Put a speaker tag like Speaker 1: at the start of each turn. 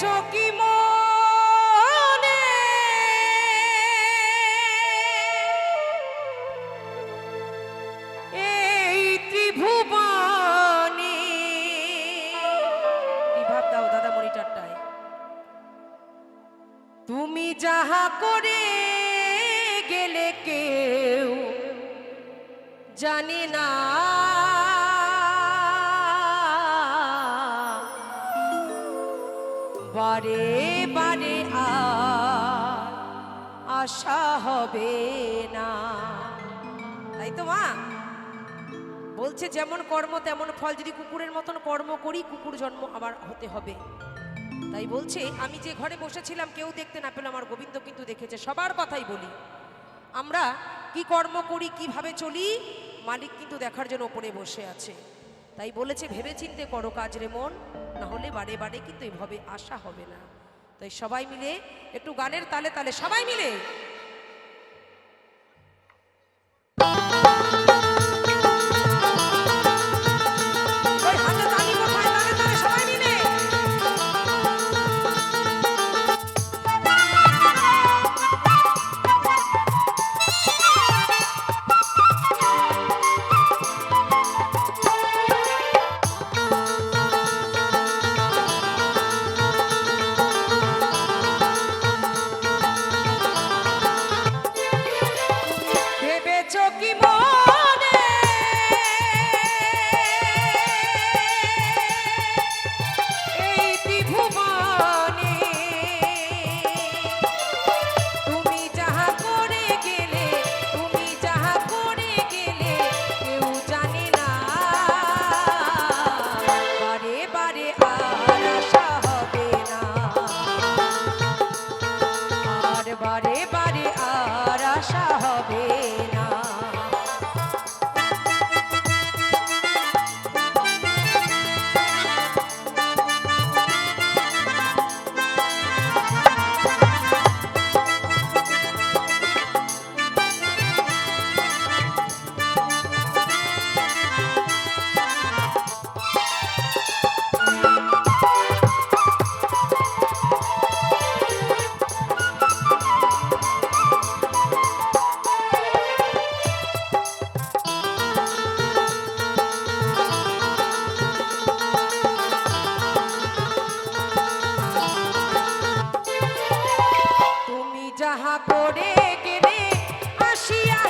Speaker 1: ভেবেছ কি মনে? এই ত্রিভুবনে বিভাব দাও দাদা মনিটরটায়। তুমি যাহা করে গেলে কেউ জানে না বারে বারে আশা হবে না। তাই তো মা? বলছে যেমন কর্ম, তেমন ফল। যদি কুকুরের মতন কর্ম করি, কুকুর জন্ম আবার হতে হবে। তাই বলছে, আমি যে ঘরে বসেছিলাম, কেউ দেখতে না পেল আমার গোবিন্দ, কিন্তু দেখেছে। সবার কথাই বলি। আমরা কি কর্ম করি, কীভাবে চলি, মালিক কিন্তু দেখার জন্য ওপরে বসে আছে। তাই বলেছে ভেবে চিনতে করো কাজ রে মন, নাহলে বারে বারে কিন্তু এভাবে আশা হবে না। তাই সবাই মিলে একটু গানের তালে তালে, সবাই মিলে করে গেলে আসিয়া